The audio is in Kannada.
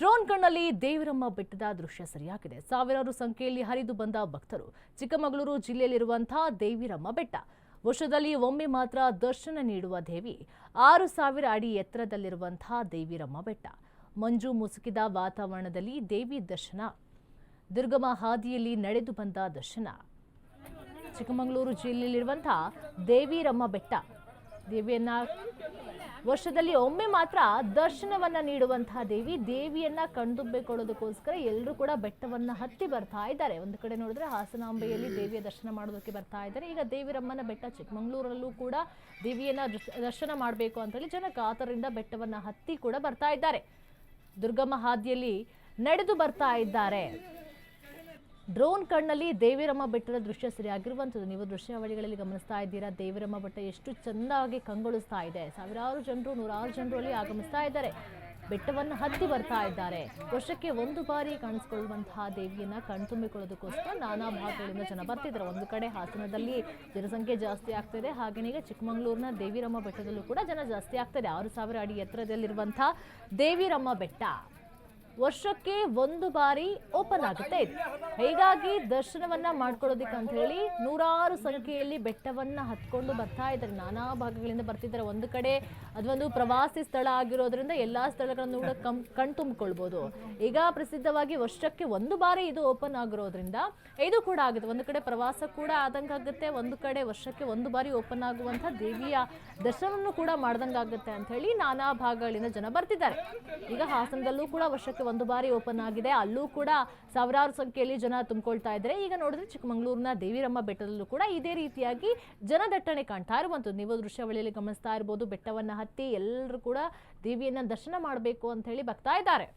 ಡ್ರೋನ್ ಕಣ್ಣಲ್ಲಿ ದೇವಿರಮ್ಮ ಬೆಟ್ಟದ ದೃಶ್ಯ ಸರಿಯಾಗಿದೆ. ಸಾವಿರಾರು ಸಂಖ್ಯೆಯಲ್ಲಿ ಹರಿದು ಬಂದ ಭಕ್ತರು ಚಿಕ್ಕಮಗಳೂರು ಜಿಲ್ಲೆಯಲ್ಲಿರುವಂತಹ ದೇವಿರಮ್ಮ ಬೆಟ್ಟ. ವರ್ಷದಲ್ಲಿ ಒಮ್ಮೆ ಮಾತ್ರ ದರ್ಶನ ನೀಡುವ ದೇವಿ, ಆರು ಸಾವಿರ ಅಡಿ ಎತ್ತರದಲ್ಲಿರುವಂತಹ ದೇವಿರಮ್ಮ ಬೆಟ್ಟ. ಮಂಜು ಮುಸುಕಿದ ವಾತಾವರಣದಲ್ಲಿ ದೇವಿ ದರ್ಶನ. ದುರ್ಗಮ ಹಾದಿಯಲ್ಲಿ ನಡೆದು ಬಂದ ದರ್ಶನ. ಚಿಕ್ಕಮಗಳೂರು ಜಿಲ್ಲೆಯಲ್ಲಿರುವಂತಹ ದೇವಿರಮ್ಮ ಬೆಟ್ಟ. ದೇವಿಯನ್ನ ವರ್ಷದಲ್ಲಿ ಒಮ್ಮೆ ಮಾತ್ರ ದರ್ಶನವನ್ನ ನೀಡುವಂತಹ ದೇವಿ, ದೇವಿಯನ್ನ ಕಣ್ದುಬ್ಬೆಕೊಳ್ಳೋದಕ್ಕೋಸ್ಕರ ಎಲ್ಲರೂ ಕೂಡ ಬೆಟ್ಟವನ್ನ ಹತ್ತಿ ಬರ್ತಾ ಇದ್ದಾರೆ. ಒಂದು ಕಡೆ ನೋಡಿದ್ರೆ ಹಾಸನಾಂಬೆಯಲ್ಲಿ ದೇವಿಯ ದರ್ಶನ ಮಾಡೋದಕ್ಕೆ ಬರ್ತಾ ಇದ್ದಾರೆ. ಈಗ ದೇವಿರಮ್ಮನ ಬೆಟ್ಟ ಚಿಕ್ಕಮಂಗ್ಳೂರಲ್ಲೂ ಕೂಡ ದೇವಿಯನ್ನ ದರ್ಶ- ದರ್ಶನ ಮಾಡಬೇಕು ಅಂತ ಹೇಳಿ ಜನ ಕಾತರಿಂದ ಬೆಟ್ಟವನ್ನ ಹತ್ತಿ ಕೂಡ ಬರ್ತಾ ಇದ್ದಾರೆ. ದುರ್ಗಮ್ಮ ಹಾದಿಯಲ್ಲಿ ನಡೆದು ಬರ್ತಾ ಇದ್ದಾರೆ. ಡ್ರೋನ್ ಕಣ್ಣಲ್ಲಿ ದೇವಿರಮ್ಮ ಬೆಟ್ಟದ ದೃಶ್ಯ ಸರಿಯಾಗಿರುವಂಥದ್ದು. ನೀವು ದೃಶ್ಯಾವಳಿಗಳಲ್ಲಿ ಗಮನಿಸ್ತಾ ಇದ್ದೀರಾ? ದೇವಿರಮ್ಮ ಬೆಟ್ಟ ಎಷ್ಟು ಚೆಂದಾಗಿ ಕಂಗೊಳಿಸ್ತಾ ಇದೆ. ಸಾವಿರಾರು ಜನರು, ನೂರಾರು ಜನರು ಅಲ್ಲಿ ಆಗಮಿಸ್ತಾ ಇದ್ದಾರೆ. ಬೆಟ್ಟವನ್ನು ಹತ್ತಿ ಬರ್ತಾ ಇದ್ದಾರೆ. ವರ್ಷಕ್ಕೆ ಒಂದು ಬಾರಿ ಕಾಣಿಸ್ಕೊಳ್ಳುವಂತಹ ದೇವಿಯನ್ನ ಕಣ್ತುಂಬಿಕೊಳ್ಳೋದಕ್ಕೋಸ್ಕರ ನಾನಾ ಭಾಗಗಳಿಂದ ಜನ ಬರ್ತಿದ್ದಾರೆ. ಒಂದು ಕಡೆ ಹಾಸನದಲ್ಲಿ ಜನಸಂಖ್ಯೆ ಜಾಸ್ತಿ ಆಗ್ತಿದೆ ಹಾಗೆಯೇ ಚಿಕ್ಕಮಗಳೂರಿನ ದೇವಿರಮ್ಮ ಬೆಟ್ಟದಲ್ಲೂ ಕೂಡ ಜನ ಜಾಸ್ತಿ ಆಗ್ತಿದೆ ಆರು ಸಾವಿರ ಅಡಿ ಎತ್ತರದಲ್ಲಿರುವಂತಹ ದೇವಿರಮ್ಮ ಬೆಟ್ಟ. ವರ್ಷಕ್ಕೆ ಒಂದು ಬಾರಿ ಓಪನ್ ಆಗುತ್ತೆ. ಇದು ಹೀಗಾಗಿ ದರ್ಶನವನ್ನ ಮಾಡ್ಕೊಳ್ಳೋದಿಕ್ಕೆ ಅಂತ ಹೇಳಿ ನೂರಾರು ಸಂಖ್ಯೆಯಲ್ಲಿ ಬೆಟ್ಟವನ್ನ ಹತ್ಕೊಂಡು ಬರ್ತಾ ಇದ್ದಾರೆ. ನಾನಾ ಭಾಗಗಳಿಂದ ಬರ್ತಿದ್ದಾರೆ. ಒಂದು ಕಡೆ ಅದೊಂದು ಪ್ರವಾಸಿ ಸ್ಥಳ ಆಗಿರೋದ್ರಿಂದ ಎಲ್ಲಾ ಸ್ಥಳಗಳನ್ನು ಕೂಡ ಕಂ, ಕಣ್ತುಂಬಿಕೊಳ್ಬೋದು. ಈಗ ಪ್ರಸಿದ್ಧವಾಗಿ ವರ್ಷಕ್ಕೆ ಒಂದು ಬಾರಿ ಇದು ಓಪನ್ ಆಗಿರೋದ್ರಿಂದ ಇದು ಕೂಡ ಆಗುತ್ತೆ. ಒಂದು ಕಡೆ ಪ್ರವಾಸ ಕೂಡ ಆದಂಗಾಗುತ್ತೆ ಒಂದು ಕಡೆ ವರ್ಷಕ್ಕೆ ಒಂದು ಬಾರಿ ಓಪನ್ ಆಗುವಂಥ ದೇವಿಯ ದರ್ಶನವನ್ನು ಕೂಡ ಮಾಡ್ದಂಗಾಗುತ್ತೆ ಅಂತ ಹೇಳಿ ನಾನಾ ಭಾಗಗಳಿಂದ ಜನ ಬರ್ತಿದ್ದಾರೆ. ಈಗ ಹಾಸನದಲ್ಲೂ ಕೂಡ ವರ್ಷಕ್ಕೆ ಒಂದು ಬಾರಿ ಓಪನ್ ಆಗಿದೆ. ಅಲ್ಲೂ ಕೂಡ ಸಾವಿರಾರು ಸಂಖ್ಯೆಯಲ್ಲಿ ಜನ ತುಂಬಿಕೊಳ್ತಾ ಇದ್ದಾರೆ. ಈಗ ನೋಡಿದ್ರೆ ಚಿಕ್ಕಮಗಳೂರಿನ ದೇವಿರಮ್ಮ ಬೆಟ್ಟದಲ್ಲೂ ಕೂಡ ಇದೇ ರೀತಿಯಾಗಿ ಜನದಟ್ಟಣೆ ಕಾಣ್ತಾ ಇರುವಂಥದ್ದು. ನೀವು ದೃಶ್ಯಾವಳಿಯಲ್ಲಿ ಗಮನಿಸ್ತಾ ಇರ್ಬೋದು, ಬೆಟ್ಟವನ್ನ ಹತ್ತಿ ಎಲ್ಲರೂ ಕೂಡ ದೇವಿಯನ್ನ ದರ್ಶನ ಮಾಡಬೇಕು ಅಂತ ಹೇಳಿ ಬರ್ತಾ ಇದ್ದಾರೆ.